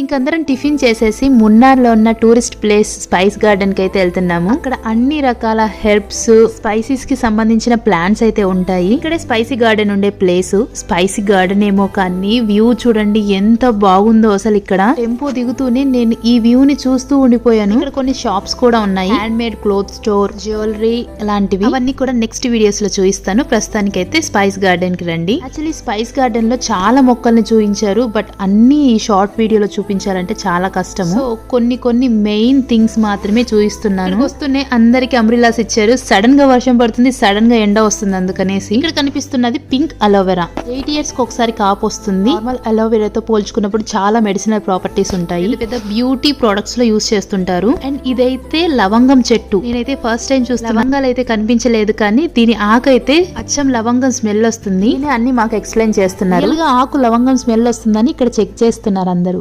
ఇంకందరం tiffin చేసేసి మున్నార్లో ఉన్న tourist place spice గార్డెన్కి అయితే వెళ్తున్నాము. అక్కడ అన్ని రకాల హెర్బ్స్ స్పైసీస్కి సంబంధించిన ప్లాంట్స్ అయితే ఉంటాయి. ఇక్కడే స్పైసీ గార్డెన్ ఉండే ప్లేస్. స్పైసీ గార్డెన్ ఏమో కానీ వ్యూ చూడండి ఎంత బాగుందో అసలు ఇక్కడ. టెంపో దిగుతూనే నేను ఈ వ్యూ ని చూస్తూ ఉండిపోయాను. ఇక్కడ కొన్ని షాప్స్ కూడా ఉన్నాయి. Hand made cloth store jewellery లాంటివి. అవన్నీ కూడా నెక్స్ట్ వీడియోస్లో చూపిస్తాను. ప్రస్తుతానికి అయితే స్పైస్ గార్డెన్కి రండి. యాక్చువల్లీ స్పైస్ గార్డెన్లో చాలా మొక్కల్ని చూపించారు. బట్ అన్ని ఈ షార్ట్ వీడియోలో చూపించాలంటే చాలా కష్టము. సో కొన్ని కొన్ని మెయిన్ థింగ్స్ మాత్రమే చూపిస్తున్నాను వస్తూనే అందరికి అంబ్రిలాస్ ఇచ్చారు. సడన్గా వర్షం పడుతుంది సడన్గా ఎండ వస్తుంది అందుకనేసి. ఇక్కడ కనిపిస్తున్నది పింక్ అలోవెరా ఎయిట్ ఇయర్స్కి ఒకసారి కాపు వస్తుంది. నార్మల్ అలోవెరాతో పోల్చుకున్నప్పుడు చాలా మెడిసినల్ ప్రాపర్టీస్ ఉంటాయి. పెద్ద బ్యూటీ ప్రొడక్ట్స్లో యూస్ చేస్తుంటారు. అండ్ ఇదైతే లవంగం చెట్టు. నేనైతే ఫస్ట్ టైం చూస్తే లవంగాలు అయితే కనిపించలేదు కానీ దీని ఆకు అయితే అచ్చం లవంగం స్మెల్ వస్తుంది. అన్ని మాకు ఎక్స్ప్లెయిన్ చేస్తున్నారు. ఆకు లవంగం స్మెల్ వస్తుందని ఇక్కడ చెక్ చేస్తున్నారు అందరూ.